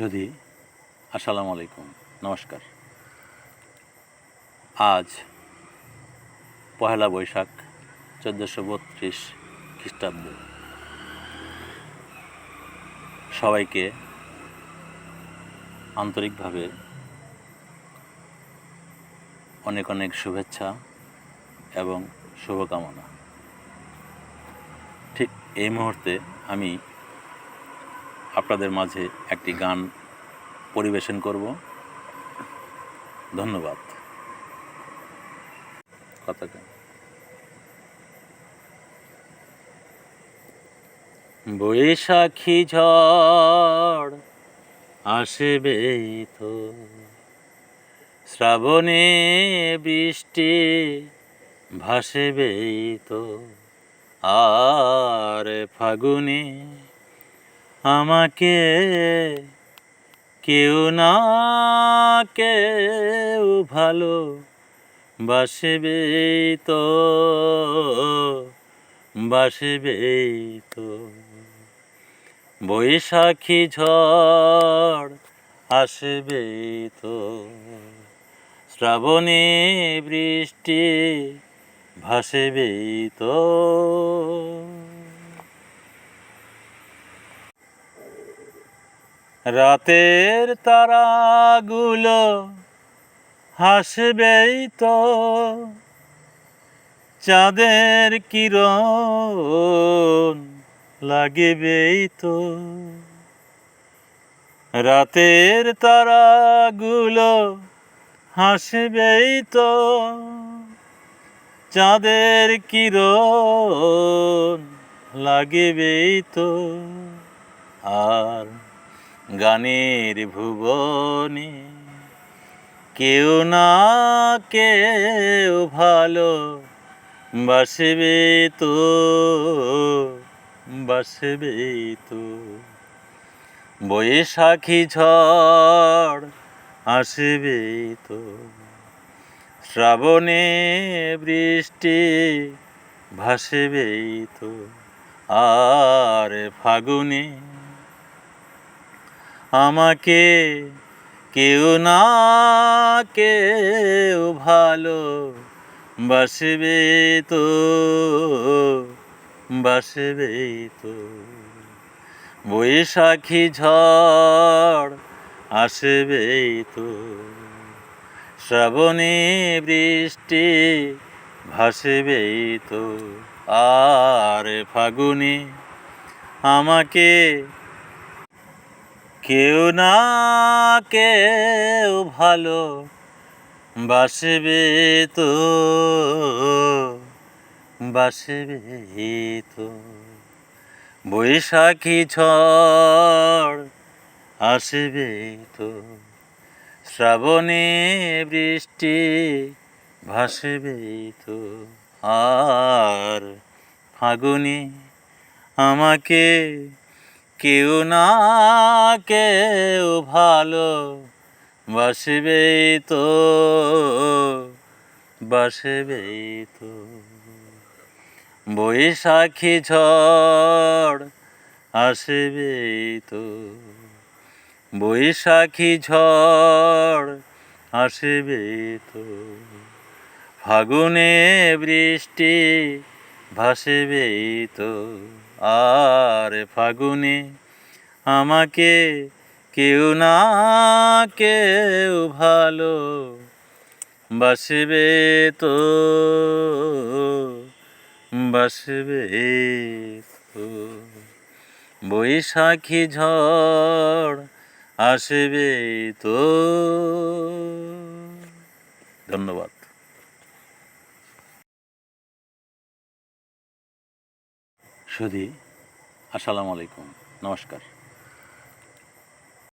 সুধি আসসালামু আলাইকুম। নমস্কার। আজ পহেলা বৈশাখ, চোদ্দোশো বত্রিশ খ্রিস্টাব্দ। সবাইকে আন্তরিকভাবে অনেক অনেক শুভেচ্ছা এবং শুভকামনা। ঠিক এই মুহূর্তে আমি আপনাদের মাঝে একটি গান পরিবেশন করব। ধন্যবাদ। বৈশাখী ঝড় আসবে তো, শ্রাবণে বৃষ্টি ভাসবে তো, আর ফাগুনে আমাকে কেউ না কেউ ভালো বাসবে তো বাসবে তো। বৈশাখী ঝড় আসবে তো, শ্রাবণী বৃষ্টি ভাসবে তো। রাতের তারাগুলো হাসবেই তো। চাঁদের কিরণ লাগবেই তো। রাতের তারাগুলো হাসবেই তো। চাঁদের কিরণ লাগবেই তো। আর গানের ভুবনে কেউ না কেউ ভালো বাসবে তো বাসবে তো। বৈশাখী ঝড় আসবে তো। শ্রাবণে বৃষ্টি ভাসবে তো। আর ফাগুনে আমাকে কেউ না, কেউ ভালো বাসবে তো বাসবে তো। বৈশাখী ঝড় আসবে তো, শ্রাবণী বৃষ্টি ভাসবে তো। আর ফাগুনে আমাকে কেউ না কেউ ভালো বাসবে তো বাসবে তো। বৈশাখী ঝড় আসবে তো, শ্রাবণে বৃষ্টি ভাসবে তো। আর ফাগুনে আমাকে কেউ না কেউ ভালো বাসবে তো বাসবে তো। বৈশাখী ঝড় আসবে তো, বৈশাখী ঝড় আসবে তো। ফাগুনে বৃষ্টি ভাসবে তো। আর ফাগুনে আমাকে কেউ না কেউ ভালো বাসবে তো বাসবে তো। বৈশাখী ঝড় আসবে তো। ধন্যবাদ। সুধি আসসালামু আলাইকুম। নমস্কার।